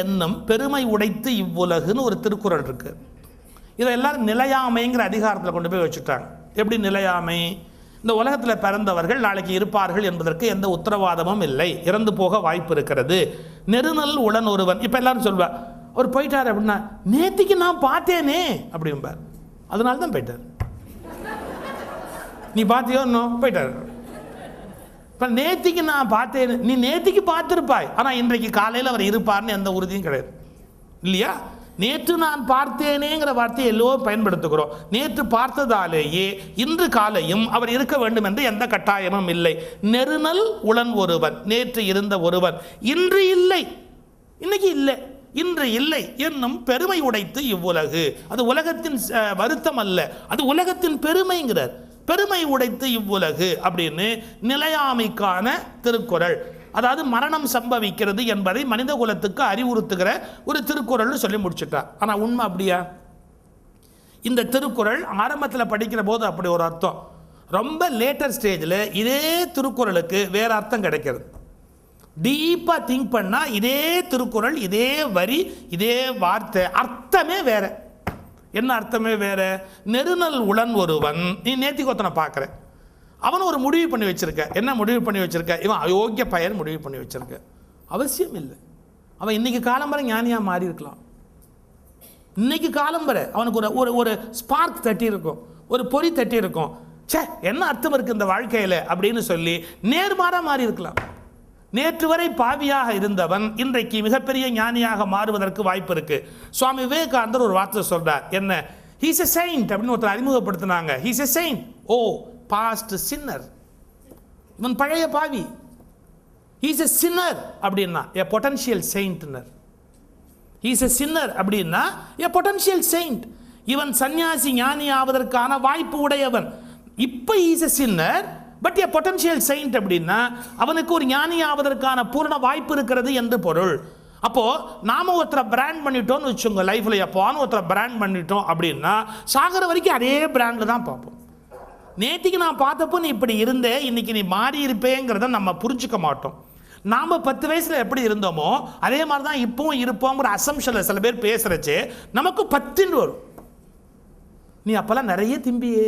எண்ணம் பெருமை உடைத்து இவ்வுலகுன்னு ஒரு திருக்குறள் இருக்கு. இதை எல்லாரும் நிலையாமைங்கிற அதிகாரத்தில் கொண்டு போய் வச்சுட்டாங்க. எப்படி நிலையாமை? இந்த உலகத்தில் பிறந்தவர்கள் நாளைக்கு இருப்பார்கள் என்பதற்கு எந்த உத்தரவாதமும் இல்லை. இறந்து போக வாய்ப்பு இருக்கிறது. நெருநல் உடன் ஒருவன் இப்போ எல்லாரும் சொல்வார் அவர் போயிட்டார் அப்படின்னா நேத்திக்கு நான் பார்த்தேனே அப்படிம்பார். அதனால தான் போயிட்டார். நீ பார்த்தியோ இன்னும் போயிட்டார். இப்போ நேத்திக்கு நான் பார்த்தேன் நீ நேத்திக்கு பார்த்துருப்பாய். ஆனால் இன்றைக்கு காலையில் அவர் இருப்பார்னு எந்த உறுதியும் கிடையாது. இல்லையா? நேற்று நான் பார்த்தேனேங்கிற வார்த்தையை எல்லோரும் பயன்படுத்துகிறோம். நேற்று பார்த்ததாலேயே இன்று காலையும் அவர் இருக்க வேண்டும் என்று எந்த கட்டாயமும் இல்லை. நெருநல் உளன் ஒருவன் நேற்று இருந்த ஒருவன் இன்று இல்லை. இன்னைக்கு இல்லை. இன்று இல்லை என்னும் பெருமை உடைத்து இவ்வுலகு. அது உலகத்தின் வருத்தம் அல்ல. அது உலகத்தின் பெருமைங்கிறார். பெருமை உடைத்து இவ்வுலகு அப்படின்னு நிலையாமைக்கான திருக்குறள். அதாவது மரணம் சம்பவிக்கிறது என்பதை மனித குலத்துக்கு அறிவுறுத்துகிற ஒரு திருக்குறள்னு சொல்லி முடிச்சுட்டார் ஆனால் உண்மை அப்படியா? இந்த திருக்குறள் ஆரம்பத்தில் படிக்கிற போது அப்படி ஒரு அர்த்தம். ரொம்ப லேட்டர் ஸ்டேஜில் இதே திருக்குறளுக்கு வேற அர்த்தம் கிடைக்கிறது. டீப்பாக திங்க் பண்ணால் இதே திருக்குறள் இதே வரி இதே வார்த்தை அர்த்தமே வேறு. என்ன அர்த்தமே வேற? நெருநல் உளன் ஒருவன். நீ நேத்தி கொத்தனை பார்க்குற. அவன் ஒரு முடிவு பண்ணி வச்சிருக்க. என்ன முடிவு பண்ணி வச்சிருக்க? இவன் அயோக்கிய பயன் முடிவு பண்ணி வச்சிருக்க. அவசியம் இல்லை. அவன் இன்னைக்கு காலம்பரை ஞானியாக மாறி இருக்கலாம் இன்னைக்கு காலம்பரை அவனுக்கு ஒரு ஒரு ஒரு ஸ்பார்க் தட்டி இருக்கும் ஒரு பொறி தட்டி இருக்கும் ச்சே என்ன அர்த்தம் இருக்குது இந்த வாழ்க்கையில்? அப்படின்னு சொல்லி நேர்மாறாக மாறி இருக்கலாம் நேற்று வரை பாவியாக இருந்தவன் இன்றைக்கு மிகப்பெரிய ஞானியாக மாறுவதற்கு வாய்ப்பு இருக்கு. சுவாமி விவேகானந்தர் ஒரு வார்த்தை சொல்றார். என்ன? ஹீஸ் எ செயின்ட் அப்படின்னு ஒருத்தர் அறிமுகப்படுத்தினாங்க. He's a saint of past sinner இவன் பழைய பாவி. ஹீஸ் எ சின்னர் அப்படின்னா எ பொட்டன்ஷியல் செயின்ட்னர் ஹீஸ் எ சின்னர் அப்படின்னா எ பொட்டன்ஷியல் செயின்ட் இவன் சன்னியாசி ஞானி ஆவதற்கான வாய்ப்பு உடையவன். இப்போ is a sinner but a potential saint அப்படின்னா அவனுக்கு ஒரு ஞானி ஆவதற்கான பூர்ண வாய்ப்பு இருக்கிறது என்று பொருள். அப்போது நாம் ஒருத்தரை பிராண்ட் பண்ணிட்டோம்னு வச்சுங்க லைஃப்பில் எப்போன்னு ஒருத்தரை பிராண்ட் பண்ணிட்டோம் அப்படின்னா சாகிற வரைக்கும் அதே பிராண்டில் தான் பார்ப்போம். நேற்றுக்கு நான் பார்த்தப்போ நீ இப்படி இருந்தே இன்னைக்கு நீ மாறி இருப்பேங்கிறத நம்ம புரிஞ்சுக்க மாட்டோம். நாம் பத்து வயசில் எப்படி இருந்தோமோ அதே மாதிரி தான் இப்போவும் இருப்போங்கிற அசம்ஷனில் சில பேர் பேசுகிறச்சே நமக்கு பத்துன்னு வரும். நீ அப்போல்லாம் நிறைய திம்பியே.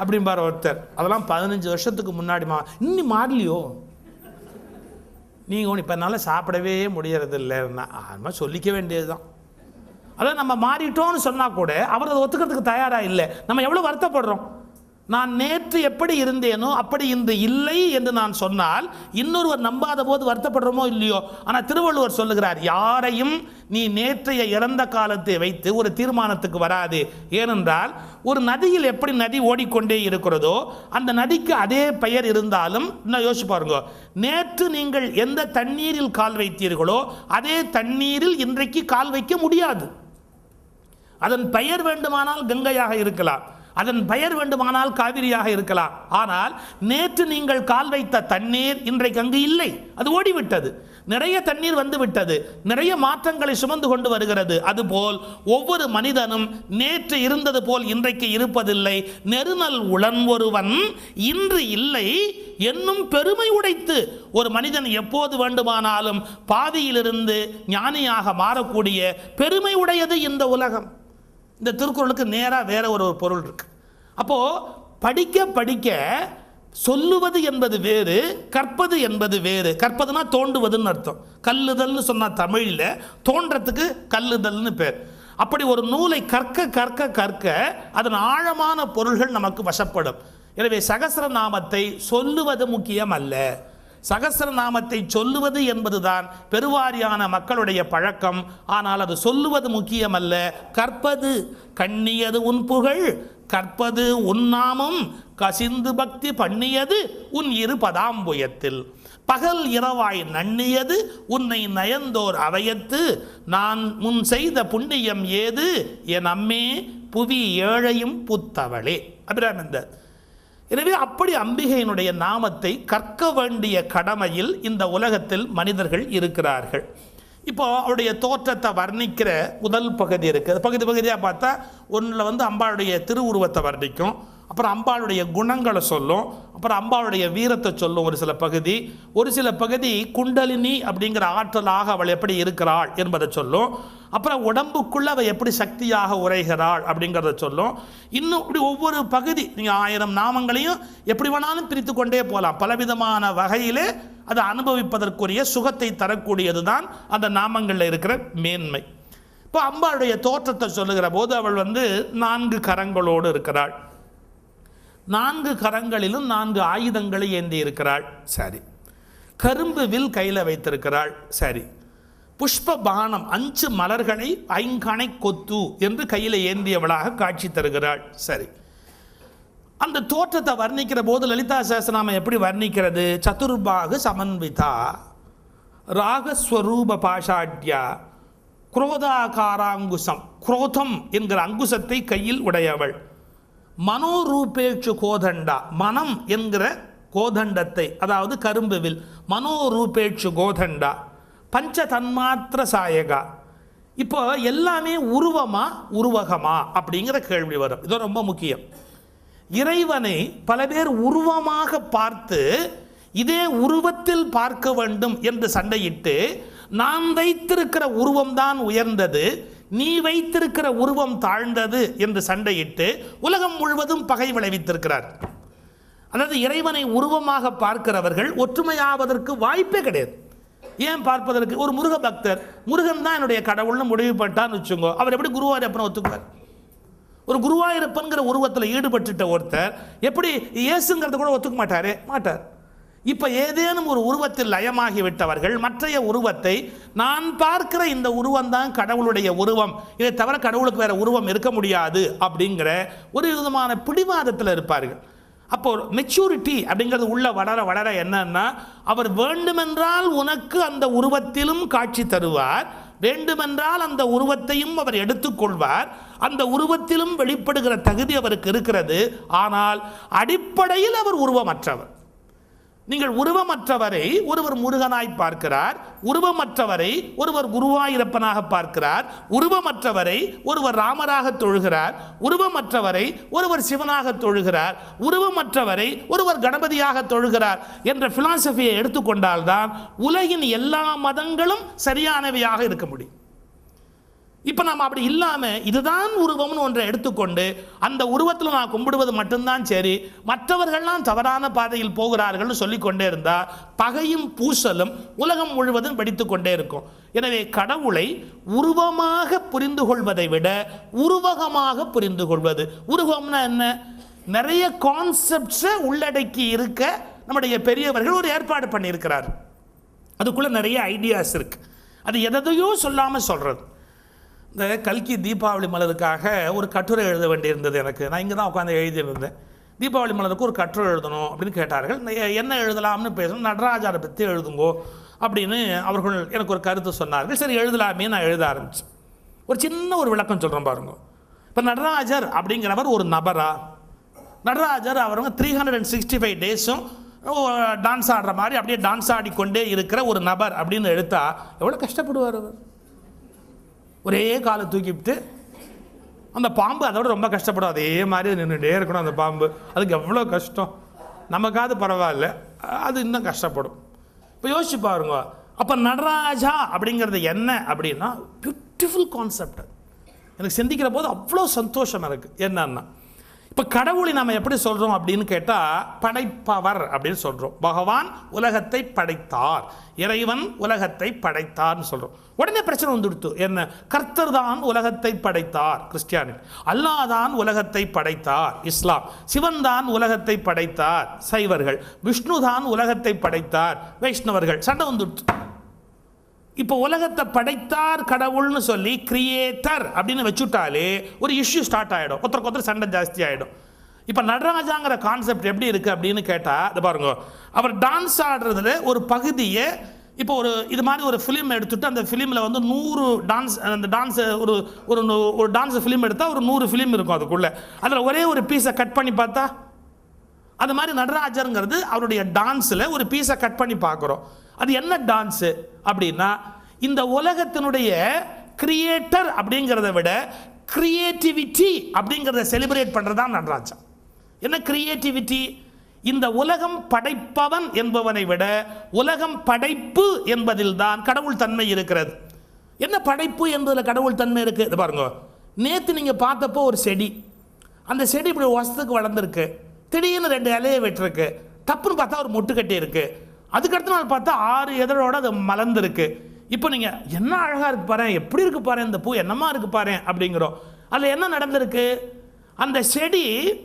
அப்படிம்பார் ஒருத்தர். அதெல்லாம் பதினஞ்சு வருஷத்துக்கு முன்னாடிமா இன்னி மாறலையோ? நீங்கள் இப்போ என்னால் சாப்பிடவே முடியறது இல்லைன்னா அது சொல்லிக்க வேண்டியது தான் அதான் நம்ம மாறிட்டோம்னு சொன்னால் கூட அவர் அதை ஒத்துக்கிறதுக்கு தயாராக இல்லை. நம்ம எவ்வளோ வருத்தப்படுறோம்? நான் நேற்று எப்படி இருந்தேனோ அப்படி இன்று இல்லை என்று நான் சொன்னால் இன்னொருவர் நம்பாத போது வருத்தப்படுறோமோ இல்லையோ? ஆனால் திருவள்ளுவர் சொல்லுகிறார் யாரையும் நீ நேற்றைய இறந்த காலத்தை வைத்து ஒரு தீர்மானத்துக்கு வராது. ஏனென்றால் ஒரு நதியில் எப்படி நதி ஓடிக்கொண்டே இருக்கிறதோ அந்த நதிக்கு அதே பெயர் இருந்தாலும் இன்னும் யோசிச்சு பாருங்க நேற்று நீங்கள் எந்த தண்ணீரில் கால் வைத்தீர்களோ அதே தண்ணீரில் இன்றைக்கு கால் வைக்க முடியாது. அதன் பெயர் வேண்டுமானால் கங்கையாக இருக்கலாம். அதன் பெயர் வேண்டுமானால் காவிரியாக இருக்கலாம். ஆனால் நேற்று நீங்கள் கால் வைத்த தண்ணீர் இன்றைக்கு அங்கு இல்லை. அது ஓடிவிட்டது. நிறைய தண்ணீர் வந்து விட்டது நிறைய மாற்றங்களை சுமந்து கொண்டு வருகிறது. அதுபோல் ஒவ்வொரு மனிதனும் நேற்று இருந்தது போல் இன்றைக்கு இருப்பதில்லை. நெருநல் உளன் ஒருவன் இன்று இல்லை என்னும் பெருமை உடைத்து ஒரு மனிதன் எப்போது வேண்டுமானாலும் பாதியிலிருந்து ஞானியாக மாறக்கூடிய பெருமை உடையது இந்த உலகம். இந்த திருக்குறளுக்கு நேராக வேற ஒரு ஒரு பொருள் இருக்கு. அப்போது படிக்க படிக்க சொல்லுவது என்பது வேறு கற்பது என்பது வேறு. கற்பதுனா தோண்டுவதுன்னு அர்த்தம். கல்லுதல்னு சொன்னால் தமிழில் தோன்றத்துக்கு கல்லுதல்னு பேர். அப்படி ஒரு நூலை கற்க கற்க கற்க அதன் ஆழமான பொருள்கள் நமக்கு வசப்படும். எனவே சகசரநாமத்தை சொல்லுவது முக்கியம் அல்ல. சகசரநாமத்தை சொல்லுவது என்பதுதான் பெருவாரியான மக்களுடைய பழக்கம். ஆனால் அது சொல்லுவது முக்கியமல்ல. கற்பது கண்ணியது உன் புகழ் கற்பது உன் நாமம் கசிந்து பக்தி பண்ணியது உன் இரு பதாம்புயத்தில் பகல் இரவாய் நன்னியது உன்னை நயந்தோர் அவையத்து நான் முன் செய்த புண்ணியம் ஏது என் அம்மே புவி ஏழையும் புத்தவளே. அபிராமந்தர் எனவே அப்படி அம்பிகையினுடைய நாமத்தை கற்க வேண்டிய கடமையில் இந்த உலகத்தில் மனிதர்கள் இருக்கிறார்கள். இப்போ அவருடைய தோற்றத்தை வர்ணிக்கிற முதல் பகுதி இருக்குது பகுதி பகுதியாக பார்த்தா ஒன்றில் வந்து அம்பாளுடைய திருவுருவத்தை வர்ணிக்கும். அப்புறம் அம்பாளுடைய குணங்களை சொல்லும். அப்புறம் அம்பாளுடைய வீரத்தை சொல்லும் ஒரு சில பகுதி. ஒரு சில பகுதி குண்டலினி அப்படிங்கிற ஆற்றலாக அவள் எப்படி இருக்கிறாள் என்பதை சொல்லும். அப்புறம் உடம்புக்குள்ளே அவள் எப்படி சக்தியாக உரைகிறாள் அப்படிங்கிறத சொல்லும். இன்னும் இப்படி ஒவ்வொரு பகுதி நீங்கள் ஆயிரம் நாமங்களையும் எப்படி வேணாலும் பிரித்து கொண்டே போகலாம் பலவிதமான வகையிலே அதை அனுபவிப்பதற்குரிய சுகத்தை தரக்கூடியது தான் அந்த நாமங்களில் இருக்கிற மேன்மை. இப்போ அம்பாளுடைய தோற்றத்தை சொல்லுகிற போது அவள் வந்து நான்கு கரங்களோடு இருக்கிறாள். நான்கு கரங்களிலும் நான்கு ஆயுதங்களை ஏந்தி இருக்கிறாள். சரி. கரும்பு வில் கையில் வைத்திருக்கிறாள். சரி. புஷ்ப பானம் அஞ்சு மலர்களை ஐங்கணை கொத்து என்று கையில் ஏந்தியவளாக காட்சி தருகிறாள். சரி. அந்த தோற்றத்தை வர்ணிக்கிற போது லலிதா சஹஸ்ரநாமம் எப்படி வர்ணிக்கிறது? சதுர்பாகு சமன்விதா ராகஸ்வரூப பாஷாட்யா குரோதாகாராங்குசம் குரோதம் என்கிற அங்குசத்தை கையில் உடையவள். மனோரூபேட்சு கோதண்டா. மனம் என்கிற கோதண்டத்தை அதாவது கரும்புவில் மனோரூபேட்சு கோதண்டா. பஞ்ச தன்மாத்திர சாயகா. இப்போ எல்லாமே உருவமா உருவகமா அப்படிங்கிற கேள்வி வரும். இது ரொம்ப முக்கியம். இறைவனை பல பேர் உருவமாக பார்த்து இதே உருவத்தில் பார்க்க வேண்டும் என்று சண்டையிட்டு நான் வைத்திருக்கிற உருவம்தான் உயர்ந்தது. நீ வைத்திருக்கிற உருவம் தாழ்ந்தது என்று சண்டையிட்டு உலகம் முழுவதும் பகை விளைவித்திருக்கிறார். அதாவது இறைவனை உருவமாக பார்க்கிறவர்கள் ஒற்றுமையாவதற்கு வாய்ப்பே கிடையாது. ஏன் பார்ப்பதற்கு? ஒரு முருக பக்தர் முருகன் தான் என்னுடைய கடவுள்னு முடிவு பண்ணிட்டான்னு வச்சுக்கோ அவர் எப்படி குருவாயூரப்பனை ஒத்துக்குவார். ஒரு குருவாயூரப்பன்கிற உருவத்தில் ஈடுபட்டுட்ட ஒருத்தர் எப்படி இயேசுங்கிறத கூட ஒத்துக்க மாட்டாரே? மாட்டார். இப்போ ஏதேனும் ஒரு உருவத்தில் லயமாகி விட்டவர்கள் மற்றைய உருவத்தை நான் பார்க்கிற இந்த உருவம் தான் கடவுளுடைய உருவம். இதை தவிர கடவுளுக்கு வேற உருவம் இருக்க முடியாது அப்படிங்கிற ஒரு விதமான பிடிவாதத்தில் இருப்பார்கள். அப்போ மெச்சூரிட்டி அப்படிங்கிறது உள்ள வளர வளர என்னன்னா அவர் வேண்டுமென்றால் உனக்கு அந்த உருவத்திலும் காட்சி தருவார் வேண்டுமென்றால் அந்த உருவத்தையும் அவர் எடுத்துக்கொள்வார் அந்த உருவத்திலும் வெளிப்படுகிற தகுதி அவருக்கு இருக்கிறது. ஆனால் அடிப்படையில் அவர் உருவமற்றவர். நீங்கள் உருவமற்றவரை ஒருவர் முருகனாய் பார்க்கிறார் உருவமற்றவரை ஒருவர் குருவாயிரப்பனாக பார்க்கிறார் உருவமற்றவரை ஒருவர் ராமராக தொழுகிறார் உருவமற்றவரை ஒருவர் சிவனாக தொழுகிறார் உருவமற்றவரை ஒருவர் கணபதியாக தொழுகிறார் என்ற பிலாசபியை எடுத்துக்கொண்டால்தான் உலகின் எல்லா மதங்களும் சரியானவையாக இருக்க முடியும். இப்போ நம்ம அப்படி இல்லாமல் இதுதான் உருவம்னு ஒன்றை எடுத்துக்கொண்டு அந்த உருவத்தில் நான் கும்பிடுவது மட்டும்தான் சரி மற்றவர்கள்லாம் தவறான பாதையில் போகிறார்கள்னு சொல்லிக்கொண்டே இருந்தால் பகையும் பூசலும் உலகம் முழுவதும் படித்து கொண்டே இருக்கும். எனவே கடவுளை உருவமாக புரிந்து கொள்வதை விட உருவகமாக புரிந்து கொள்வது. உருவம்னா என்ன? நிறைய கான்செப்ட்ஸை உள்ளடக்கி இருக்க நம்முடைய பெரியவர்கள் ஒரு ஏற்பாடு பண்ணியிருக்கிறார். அதுக்குள்ளே நிறைய ஐடியாஸ் இருக்குது அது எதையோ சொல்லாமல் சொல்கிறது இந்த கல்கி தீபாவளி மலருக்காக ஒரு கட்டுரை எழுத வேண்டியிருந்தது எனக்கு. நான் இங்கே தான் உட்காந்து எழுதியிருந்தேன். தீபாவளி மலருக்கு ஒரு கட்டுரை எழுதணும் அப்படின்னு கேட்டார்கள். என்ன எழுதலாம்னு பேசணும் நடராஜாரை பற்றி எழுதுங்கோ அப்படின்னு அவர்கள் எனக்கு ஒரு கருத்து சொன்னார்கள். சரி எழுதலாமே நான் எழுத ஆரம்பித்தேன் ஒரு சின்ன ஒரு விளக்கம் சொல்கிறேன் பாருங்க. இப்போ நடராஜர் அப்படிங்கிறவர் ஒரு நபரா? நடராஜர் அவருங்க three hundred and sixty five டேஸும் dance ஆடுற மாதிரி அப்படியே டான்ஸ் ஆடிக்கொண்டே இருக்கிற ஒரு நபர் அப்படின்னு எடுத்தா எவ்வளோ கஷ்டப்படுவார் அவர்? ஒரே காலை தூக்கிவிட்டு அந்த பாம்பு அதோட ரொம்ப கஷ்டப்படும். அதே மாதிரி நின்றுட்டே இருக்கணும் அந்த பாம்பு. அதுக்கு எவ்வளோ கஷ்டம்? நமக்காவது பரவாயில்ல. அது இன்னும் கஷ்டப்படும். இப்போ யோசிச்சு பாருங்க. அப்போ நடராஜா அப்படிங்கிறது என்ன அப்படின்னா பியூட்டிஃபுல் கான்செப்ட் எனக்கு சிந்திக்கிற போது அவ்வளோ சந்தோஷம் இருக்குது என்னன்னா இப்போ கடவுளை நம்ம எப்படி சொல்கிறோம் அப்படின்னு கேட்டால் படைப்பவர் அப்படின்னு சொல்கிறோம் பகவான் உலகத்தை படைத்தார். இறைவன் உலகத்தை படைத்தார்னு சொல்கிறோம் உடனே பிரச்சனை வந்துடுத்து. என்ன? கர்த்தர் தான் உலகத்தை படைத்தார் கிறிஸ்டியானி அல்லாஹ் தான் உலகத்தை படைத்தார் இஸ்லாம். சிவன் தான் உலகத்தை படைத்தார் சைவர்கள். விஷ்ணு தான் உலகத்தை படைத்தார் வைஷ்ணவர்கள். சண்டை வந்துடுத்து. இப்போ உலகத்தை படைத்தார் கடவுள்னு சொல்லி கிரியேட்டர் அப்படின்னு வச்சுட்டாலே ஒரு இஷ்யூ ஸ்டார்ட் ஆகிடும் ஒருத்தருக்கு ஒருத்தர் சண்டை ஜாஸ்தி ஆகிடும் இப்போ நடராஜாங்கிற கான்செப்ட் எப்படி இருக்குது அப்படின்னு கேட்டால் இது பாருங்க. அவர் டான்ஸ் ஆடுறதுல ஒரு பகுதியை இப்போ ஒரு இது மாதிரி ஒரு ஃபிலிம் எடுத்துட்டு அந்த ஃபிலிமில் வந்து நூறு டான்ஸ் அந்த டான்ஸ் ஒரு ஒரு நூ- ஒரு டான்ஸ் ஃபிலிம் எடுத்தால் ஒரு நூறு ஃபிலிம் இருக்கும் அதுக்குள்ளே. அதில் ஒரே ஒரு பீஸை கட் பண்ணி பார்த்தா அது மாதிரி நடராஜருங்கிறது அவருடைய டான்ஸில் ஒரு பீஸை கட் பண்ணி பார்க்குறோம். அது என்ன டான்ஸு அப்படின்னா இந்த உலகத்தினுடைய கிரியேட்டர் அப்படிங்கிறத விட கிரியேட்டிவிட்டி அப்படிங்கிறத செலிப்ரேட் பண்ணுறது தான் நடராஜா என்ன கிரியேட்டிவிட்டி இந்த உலகம் படைப்பவன் என்பவனை விட உலகம் படைப்பு என்பதில் தான் கடவுள் தன்மை இருக்கிறது. என்ன படைப்பு என்பதில் கடவுள் தன்மை இருக்குது பாருங்க. நேற்று நீங்கள் பார்த்தப்போ ஒரு செடி. அந்த செடி இப்படி வருஷத்துக்கு வளர்ந்துருக்கு. திடீர்னு ரெண்டு இலையை வெட்டிருக்கு. தப்புன்னு பார்த்தா ஒரு மொட்டு கட்டி இருக்கு. அதுக்கடுத்த நாள் பார்த்தா ஆறு எதழோட அது மலர்ந்துருக்கு. இப்போ நீங்கள் என்ன அழகாக இருக்கு பாரு எப்படி இருக்கு பாரு இந்த பூ? என்னமா இருக்கு பாரு அப்படிங்கிறோம். அதில் என்ன நடந்திருக்கு? அந்த செடி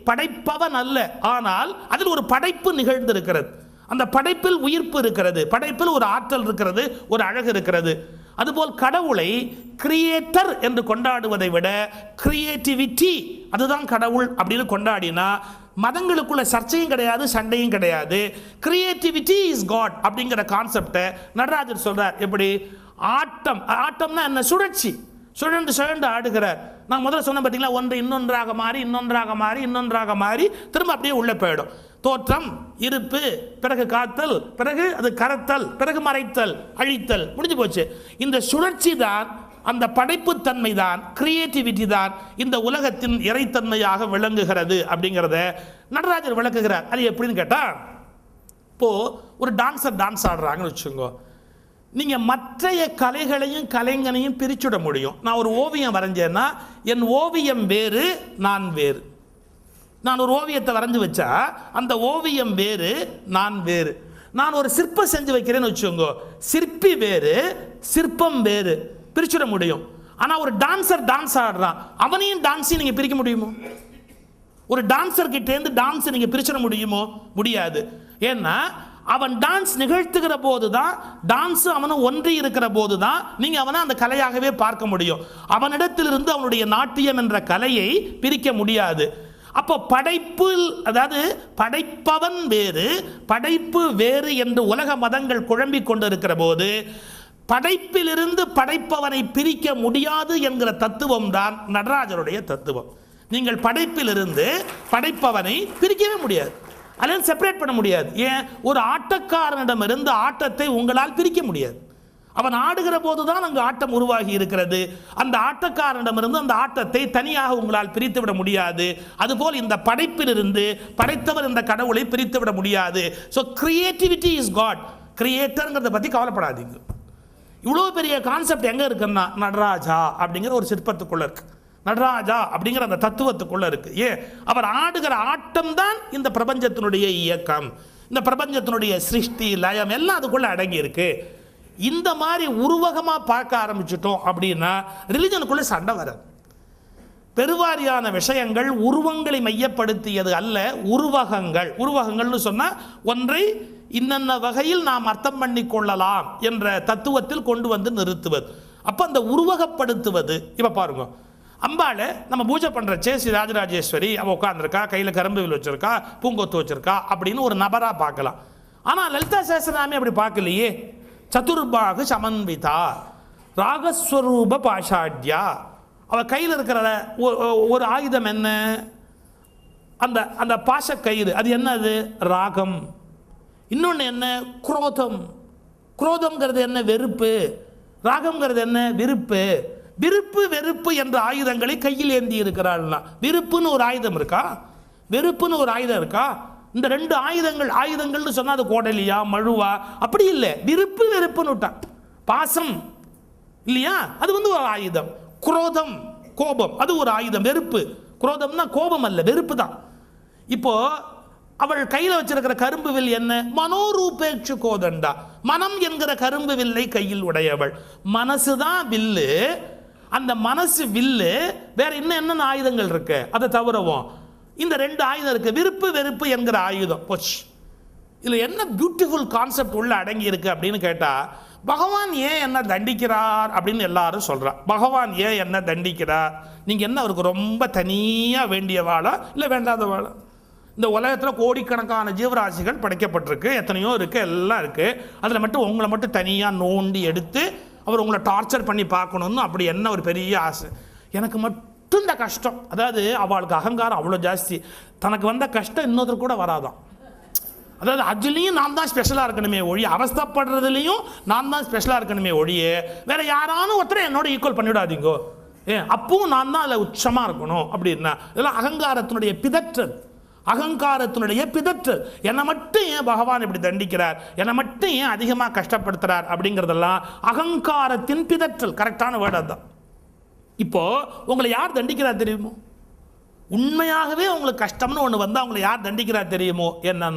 படைப்பவன் அல்ல. ஆனால் அதில் ஒரு படைப்பு நிகழ்ந்திருக்கிறது. அந்த படைப்பில் உயிர்ப்பு இருக்கிறது. படைப்பில் ஒரு ஆற்றல் இருக்கிறது. ஒரு அழகு இருக்கிறது. அதுபோல் கடவுளை கிரியேட்டர் என்று கொண்டாடுவதை விட கிரியேட்டிவிட்டி அதுதான் கடவுள் அப்படின்னு கொண்டாடினா மதங்களுக்குள்ள சர்ச்சையும் கிடையாது சண்டையும் கிடையாது. கிரியேட்டிவிட்டி இஸ் காட் அப்படிங்கிற கான்செப்டை நடராஜர் சொல்றார். எப்படி? ஆட்டம். ஆட்டம்னா என்ன? சுழற்சி. சுழன்று சுழன்று ஆடுகிறார். நான் முதல்ல சொன்ன பார்த்தீங்களா ஒன்று இன்னொன்றாக மாறி இன்னொன்றாக மாறி இன்னொன்றாக மாறி திரும்ப அப்படியே உள்ளே போயிடும். தோற்றம் இருப்பு பிறகு காத்தல் பிறகு அது கரத்தல் பிறகு மறைத்தல் அழித்தல் முடிஞ்சு போச்சு. இந்த சுழற்சி தான் அந்த படைப்புத்தன்மை தான் கிரியேட்டிவிட்டி தான் இந்த உலகத்தின் இறைத்தன்மையாக விளங்குகிறது அப்படிங்கிறத நடராஜர் விளக்குகிறார். அது எப்படின்னு கேட்டால் இப்போது ஒரு டான்ஸர் டான்ஸ் ஆடுறாங்கன்னு வச்சுக்கோங்க. நீங்கள் மற்றைய கலைகளையும் கலைஞனையும் பிரிச்சுட முடியும். நான் ஒரு ஓவியம் வரைஞ்சேன்னா என் ஓவியம் வேறு நான் வேறு. நான் ஒரு ஓவியத்தை வரைஞ்சு வச்சா அந்த ஓவியம் வேறு நான் வேறு. நான் ஒரு சிற்பம் செஞ்சு வைக்கிறேன்னு வச்சுக்கோங்க. சிற்பி வேறு சிற்பம் வேறு. பிரிச்சுட முடியும். ஆனால் ஒரு டான்ஸர் டான்ஸ் ஆடுறான் அவனையும் டான்ஸையும் நீங்கள் பிரிக்க முடியுமோ? ஒரு டான்ஸர் கிட்டேருந்து டான்ஸை நீங்கள் பிரிச்சிட முடியுமோ? முடியாது. ஏன்னா அவன் டான்ஸ் நிகழ்த்துகிற போது தான் டான்ஸு அவனும் ஒன்றி இருக்கிற போது தான் நீங்கள் அவனை அந்த கலையாகவே பார்க்க முடியும். அவனிடத்திலிருந்து அவனுடைய நாட்டியம் என்ற கலையை பிரிக்க முடியாது. அப்போ படைப்பில் அதாவது படைப்பவன் வேறு படைப்பு வேறு என்று உலக மதங்கள் குழம்பிக் கொண்டிருக்கிற போது படைப்பிலிருந்து படைப்பவனை பிரிக்க முடியாது என்கிற தத்துவம் தான் நடராஜருடைய தத்துவம். நீங்கள் படைப்பிலிருந்து படைப்பவனை பிரிக்கவே முடியாது. அதில் செப்பரேட் பண்ண முடியாது. ஏன்? ஒரு ஆட்டக்காரனிடமிருந்து ஆட்டத்தை உங்களால் பிரிக்க முடியாது. அவன் ஆடுகிற போது தான் அங்கு ஆட்டம் உருவாகி இருக்கிறது. அந்த ஆட்டக்காரனிடமிருந்து அந்த ஆட்டத்தை தனியாக உங்களால் பிரித்து விட முடியாது. அதுபோல் இந்த படைப்பிலிருந்து படைத்தவர் இந்த கடவுளை பிரித்து விட முடியாது. ஸோ கிரியேட்டிவிட்டி இஸ் காட் கிரியேட்டருங்கிறத பற்றி கவலைப்படாதீங்க. இவ்வளோ பெரிய கான்செப்ட் எங்கே இருக்குன்னா நடராஜா அப்படிங்கிற ஒரு சிற்பத்துக்குள்ளே இருக்கு. நடராஜா அப்படிங்கிற அந்த தத்துவத்துக்குள்ளே இருக்கு. ஏன்? அவர் ஆடுகிற ஆட்டம் தான் இந்த பிரபஞ்சத்தினுடைய இயக்கம். இந்த பிரபஞ்சத்தினுடைய சிருஷ்டி லயம் எல்லாம் அதுக்குள்ளே அடங்கியிருக்கு இந்த மாதிரி உருவகமாக பார்க்க ஆரம்பிச்சிட்டோம் அப்படின்னா ரிலிஜனுக்குள்ளே சண்டை வராது. பெருவாரியான விஷயங்கள் உருவங்களை மையப்படுத்தியது அல்ல உருவகங்கள். உருவகங்கள்னு சொன்னால் ஒன்றை இன்னென்ன வகையில் நாம் அர்த்தம் பண்ணி கொள்ளலாம் என்ற தத்துவத்தில் கொண்டு வந்து நிறுத்துவது. அப்போ அந்த உருவகப்படுத்துவது. இப்போ பாருங்க. அம்பாளை நம்ம பூஜை பண்ணுறச்சே ஸ்ரீ ராஜராஜேஸ்வரி அவள் உட்காந்துருக்கா கையில் கரும்பு வில் வச்சுருக்கா பூங்கொத்து வச்சிருக்கா அப்படின்னு ஒரு நபராக பார்க்கலாம். ஆனால் லலிதா சாஸ்திரநாமி அப்படி பார்க்கலையே. சதுர்பாகு சமன்விதா ராகஸ்வரூப பாஷாட்யா. அவள் கையில் இருக்கிற ஒரு ஆயுதம் என்ன? அந்த அந்த பாசக்கயிறு அது என்னது? ராகம். இன்னொன்று என்ன? குரோதம். குரோதம்ங்கிறது என்ன? வெறுப்பு. ராகம்ங்கிறது என்ன? விருப்பு. விருப்பு வெறுப்பு என்ற ஆயுதங்களை கையில் ஏந்தி இருக்கிறாள்னா விருப்புன்னு ஒரு ஆயுதம் இருக்கா? வெறுப்புன்னு ஒரு ஆயுதம் இருக்கா? இந்த ரெண்டு ஆயுதங்கள் ஆயுதங்கள்னு சொன்னால் அது கோடலியா மழுவா? அப்படி இல்லை. விருப்பு வெறுப்புன்னு விட்டான் பாசம். இல்லையா? அது வந்து ஒரு ஆயுதம். குரோதம் கோபம். அது ஒரு ஆயுதம். வெறுப்பு. குரோதம்னா கோபம் அல்ல வெறுப்பு தான். இப்போது அவள் கையில் வச்சிருக்கிற கரும்பு வில் என்ன? மனோரூபேட்சு கோதண்டா. மனம் என்கிற கரும்பு வில்லை கையில் உடையவள். மனசு தான் வில்லு. அந்த மனசு வில்லு. வேற இன்னும் என்னென்ன ஆயுதங்கள் இருக்கு? அதை தவிரவும் இந்த ரெண்டு ஆயுதம் இருக்கு. விருப்பு வெறுப்பு என்கிற ஆயுதம். போச்சு. இதில் என்ன பியூட்டிஃபுல் கான்செப்ட் உள்ள அடங்கி இருக்கு அப்படின்னு கேட்டால் பகவான் ஏன் என்ன தண்டிக்கிறார் அப்படின்னு எல்லாரும் சொல்றா பகவான் ஏன் என்ன தண்டிக்கிறார்? நீங்கள் என்ன அவருக்கு ரொம்ப தனியாக வேண்டியவாளா? இல்லை வேண்டாத வாழா இந்த உலகத்தில் கோடிக்கணக்கான ஜீவராசிகள் படைக்கப்பட்டிருக்கு. எத்தனையோ இருக்குது எல்லாம் இருக்குது அதில் மட்டும் உங்களை மட்டும் தனியாக நோண்டி எடுத்து அவர் உங்களை டார்ச்சர் பண்ணி பார்க்கணுன்னு அப்படி என்ன ஒரு பெரிய ஆசை. எனக்கு மட்டும் இந்த கஷ்டம். அதாவது அவளுக்கு அகங்காரம் அவ்வளோ ஜாஸ்தி. தனக்கு வந்த கஷ்டம் இன்னொருத்தர் கூட வராதான். அதாவது அதுலேயும் நான் தான் ஸ்பெஷலாக இருக்கணுமே ஒழிய அவஸ்தப்படுறதுலேயும் நான் தான் ஸ்பெஷலாக இருக்கணுமே ஒழிய வேற யாரானும் ஒருத்தரை என்னோட ஈக்குவல் பண்ணிவிடாதீங்கோ ஏன் அப்பவும் நான் தான் அதில் உச்சமாக இருக்கணும் அப்படின்னா இதெல்லாம் அகங்காரத்தினுடைய பிதற்றல். அகங்காரத்தினுடைய பிதற்று. என்னை மட்டும் ஏன் பகவான் இப்படி தண்டிக்கிறார்? என்னை மட்டும் ஏன் அதிகமாக கஷ்டப்படுத்துறார்? அப்படிங்கிறதெல்லாம் அகங்காரத்தின் பிதற்றல். கரெக்டான வேர்டு அதுதான். இப்போ உங்களை யார் தண்டிக்கிறார் தெரியுமோ? உண்மையாகவே உங்களுக்கு கஷ்டம்னு ஒன்று வந்தால் உங்களை யார் தண்டிக்கிறார் தெரியுமோ? என்ன